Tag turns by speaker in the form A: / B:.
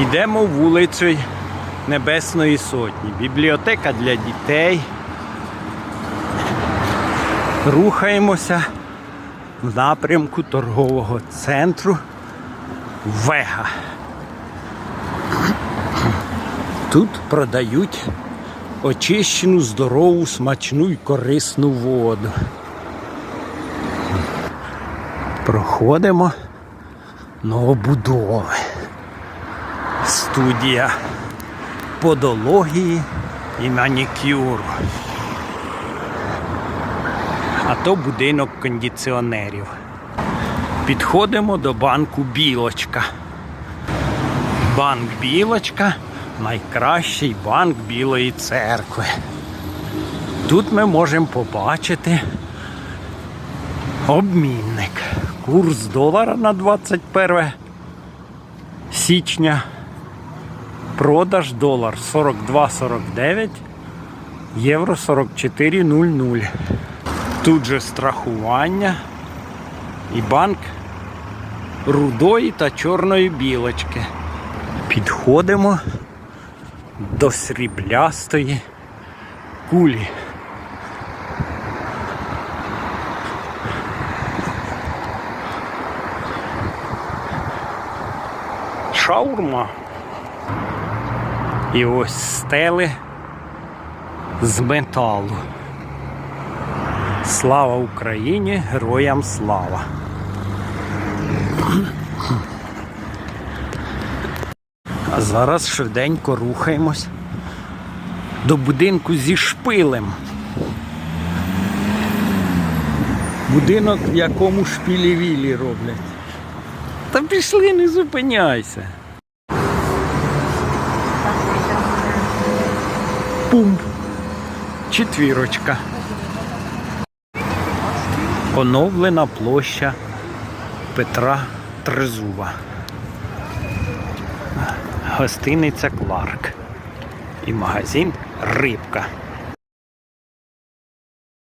A: Йдемо вулицею Небесної Сотні. Бібліотека для дітей. Рухаємося в напрямку торгового центру Вега. Тут продають очищену, здорову, смачну і корисну воду. Проходимо новобудови. Студія подології і манікюру. А то будинок кондиціонерів. Підходимо до банку Білочка. Банк Білочка найкращий банк Білої церкви. Тут ми можемо побачити обмінник. Курс долара на 21 січня. Продаж долар 42,49, євро 44,00. Тут же страхування і банк рудої та чорної білочки. Підходимо до сріблястої кулі. Шаурма. І ось стели з металу. Слава Україні! Героям слава! А зараз швиденько рухаємось до будинку зі шпилем. Будинок, в якому шпілі-вілі роблять. Та пішли, не зупиняйся. Пум. Четвірочка. Оновлена площа Петра Трезува. Гостиниця Кларк. І магазин Рибка.